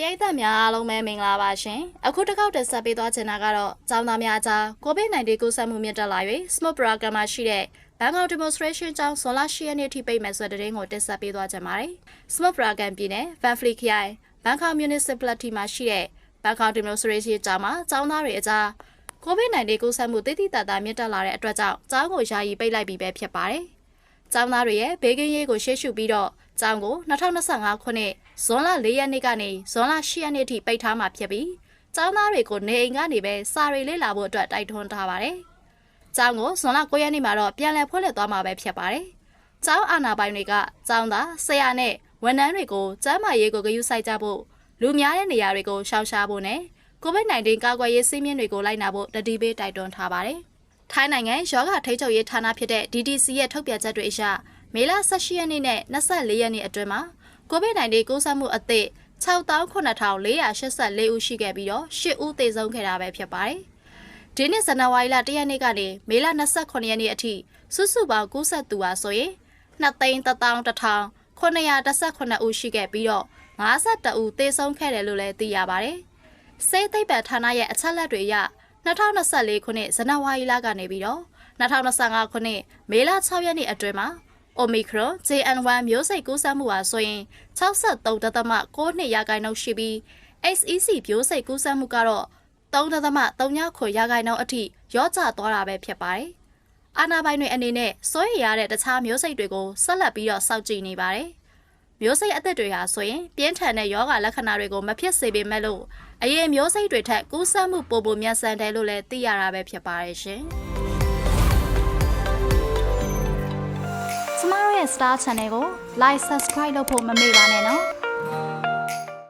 ပရိသတ်များအားလုံးပဲမင်္ဂလာပါရှင်အခုတစ်ခေါက်တက်ဆက်ပေးသွားချင်တာကတော့ចောင်းသားများအကြား COVID-19 ကူးစက်မှုမြင့်တက်လာ၍ Smoke Program မှာရှိတဲ့ Bangkok Demonstration ကြောင့်ဇွန်လ10ရက်နေ့ထိပိတ်မယ်ဆိုတဲ့သတင်းကိုတက်ဆက်ပေးသွားချင်ပါတယ် Smoke Program ပြည်နယ် Van Fleet ခရိုင် Bangkok Municipality မှာရှိတဲ့ Bangkok Demonstration ကြောင့်မှာចောင်းသားတွေအကြား COVID-19 ကူးစက်မှုတိတိတတ်တာမြင့်တက်လာတဲ့အတွက်ကြောင့်ကျောင်းကိုယာယီပိတ်လိုက်ပြီးပဲဖြစ်ပါတယ်။ ကျောင်းသားတွေရဲ့ဘေးကင်းရေးကိုရှေ့ရှုပြီးတော့ကျောင်းကို2025ခုနှစ်ဇွန်လ4ရက်နေ့ကနေဇွန်လ10ရက်နေ့ထိပိတ်ထားမှာဖြစ်ပြီးကျောင်းသားတွေကိုနေအိမ်ကနေပဲစာရီလေ့လာဖို့အတွက်တိုက်တွန်းထားပါတယ်။ကျောင်းကိုဇွန်လ9ရက်နေ့မှာတော့ပြန်လည်ဖွင့်လှစ်သွားမှာပဲဖြစ်ပါတယ်။ကျောင်းအာဏာပိုင်တွေကကျောင်းသားဆရာနဲ့ဝန်ထမ်းတွေကိုကျန်းမာရေးကိုဂရုစိုက်ကြဖို့လူများတဲ့နေရာတွေကိုရှောင်ရှားဖို့နဲ့ COVID-19 ကာကွယ်ရေးစည်းမျဉ်းတွေကိုလိုက်နာဖို့တတိပေးတိုက်တွန်းထားပါတယ်။ ထိုင်းနိုင်ငံယောဂထိန်းချုပ်ရေးဌာနဖြစ်တဲ့ DDC ရဲ့ထုတ်ပြန်ချက်တွေအရမေလ18ရက်နေ့နဲ့24ရက်နေ့အတွင်းမှာ COVID-19 ကူးစက်မှုအသစ်69,484ဦးရှိခဲ့ပြီးတော့10ဦးသေဆုံးခဲ့တာပဲဖြစ်ပါတယ်။ဒီနှစ်ဇန်နဝါရီလ1ရက်နေ့ကနေမေလ28ရက်နေ့အထိစုစုပေါင်းကူးစက်သူဟာဆိုရင်2,1,918ဦးရှိခဲ့ပြီးတော့52ဦးသေဆုံးခဲ့တယ်လို့လည်းသိရပါတယ်။စေသိပ္ပံဌာနရဲ့အချက်လက်တွေအရ 2024ခုနှစ်ဇန်နဝါရီလကနေပြီးတော့2025ခုနှစ်မေလ6ရက်နေ့အတွင်းမှာ Omicron JN1 မျိုးစိတ်ကူးစက်မှုဟာဆိုရင်63.6ရာခိုင်နှုန်းရှိပြီး XEC မျိုးစိတ်ကူးစက်မှုကတော့3.39ရာခိုင်နှုန်းအထိရော့ကျသွားတာပဲဖြစ်ပါတယ်။အာနာပိုင်တွေအနေနဲ့စိုးရိမ်ရတဲ့တခြားမျိုးစိတ်တွေကိုဆက်လက်ပြီးတော့စောင့်ကြည့်နေပါတယ်။ မျိုးစိတ်အသက်တွေဟာဆိုရင်ပြင်းထန်တဲ့ယောဂလက္ခဏာတွေကိုမဖြစ်စေပေမဲ့လို့အရင်မျိုးစိတ်တွေထက်ကူးစက်မှုပိုပိုမြန်ဆန်တယ်လို့လည်းသိရတာပဲဖြစ်ပါတယ်ရှင်။ကျမတို့ရဲ့ Star Channel ကို Like Subscribe လုပ်ဖို့မမေ့ပါနဲ့နော်။